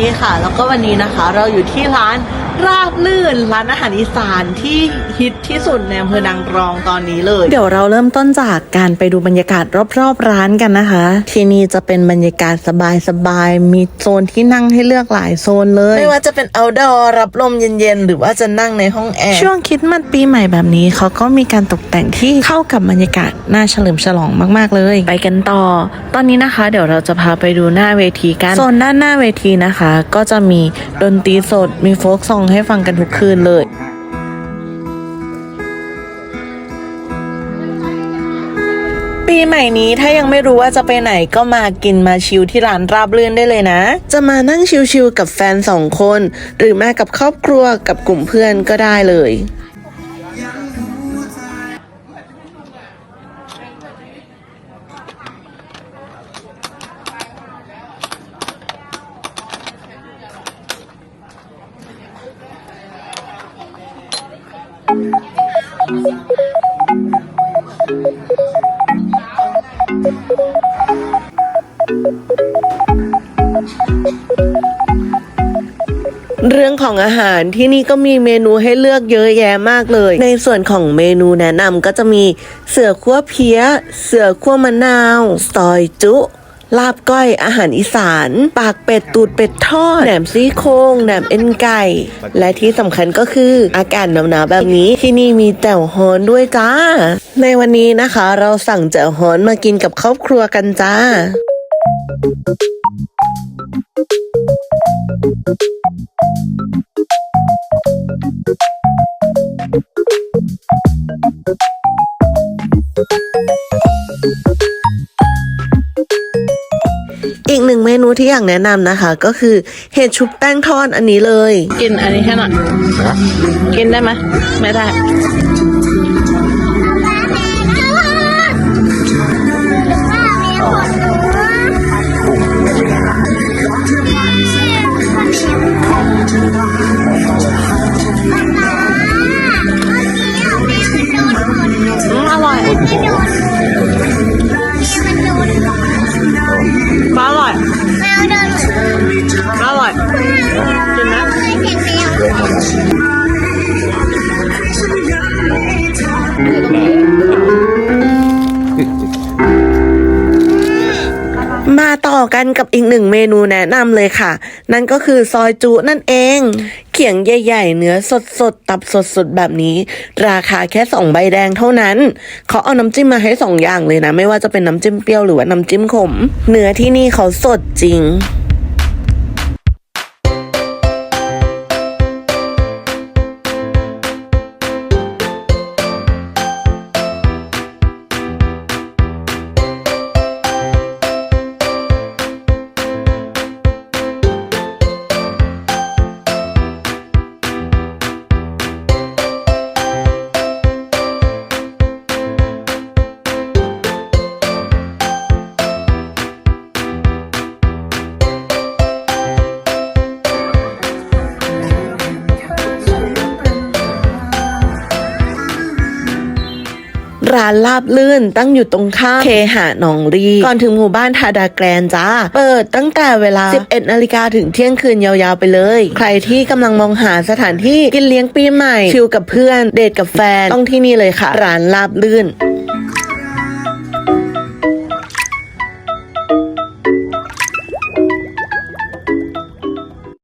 ดีค่ะ แล้วก็วันนี้นะคะ เราอยู่ที่ร้านราบลื่นร้านอาหารอีสานที่ฮิตที่สุดในอำเภอนางรองตอนนี้เลย เดี๋ยวเราเริ่มต้นจากการไปดูบรรยากาศรอบๆร้านกันนะคะ ที่นี่จะเป็นบรรยากาศสบายๆมีโซนที่นั่งให้เลือกหลายโซนเลย ไม่ว่าจะเป็น outdoor รับลมเย็นๆ หรือว่าจะนั่งในห้องแอร์ช่วงคริดมันปีใหม่แบบนี้เขาก็มีการตกแต่งที่เข้ากับบรรยากาศน่าเฉลิมฉลองมากๆเลย ไปกันต่อ ตอนนี้นะคะ เดี๋ยวเราจะพาไปดูหน้าเวทีกันโซนด้านหน้าเวทีนะคะก็จะมีดนตรีสดมีโฟกซองให้ฟังกันทุกคืนเลยปีใหม่นี้ถ้ายังไม่รู้ว่าจะไปไหนก็มากินมาชิลที่ร้านราบรื่นได้เลยนะ จะมานั่งชิลๆกับแฟนสองคน หรือมากับครอบครัวกับกลุ่มเพื่อนก็ได้เลย เรื่องของอาหารที่นี่ก็มีเมนูให้เลือกเยอะแยะมากเลย ในส่วนของเมนูแนะนำก็จะมีเสือขั้วเพี้ย เสือขั้วมะนาว ซอยจุ ลาบก้อยอาหารอีสาน ปากเป็ดตูดเป็ดทอดแหนมซี่โครงแหนมเอ็นไก่ และที่สำคัญก็คืออากาศหนาวๆแบบนี้ที่นี่มีแจ่วฮอนด้วยจ้า ในวันนี้นะคะ เราสั่งแจ่วฮอนมากินกับครอบครัวกันจ้า อีกหนึ่งเมนูที่อยากแนะนำนะคะ ก็คือเห็ดชุบแป้งทอดอันนี้เลย กินอันนี้แค่หน่อยกินได้ไหมไม่ได้อืมอร่อย มาต่อกันกับอีกหนึ่งเมนูแนะนำเลยค่ะ นั่นก็คือซอยจุนั่นเอง เขียงใหญ่ๆ เนื้อสดๆ ตับสดๆ แบบนี้ ราคาแค่สองใบแดงเท่านั้น เขาเอาน้ำจิ้มมาให้สองอย่างเลยนะ ไม่ว่าจะเป็นน้ำจิ้มเปรี้ยวหรือว่าน้ำจิ้มขม เนื้อที่นี่เขาสดจริง ร้านลาบลื่นตั้งอยู่ตรงข้ามเคหะหนองรีก่อนถึงหมู่บ้านทาดาแกรนจ้า เปิดตั้งแต่เวลา 11นาฬิกาถึงเที่ยงคืนยาวๆไปเลย ใครที่กำลังมองหาสถานที่กินเลี้ยงปีใหม่ชิลกับเพื่อน เดทกับแฟนต้องที่นี่เลยค่ะ ร้านลาบลื่น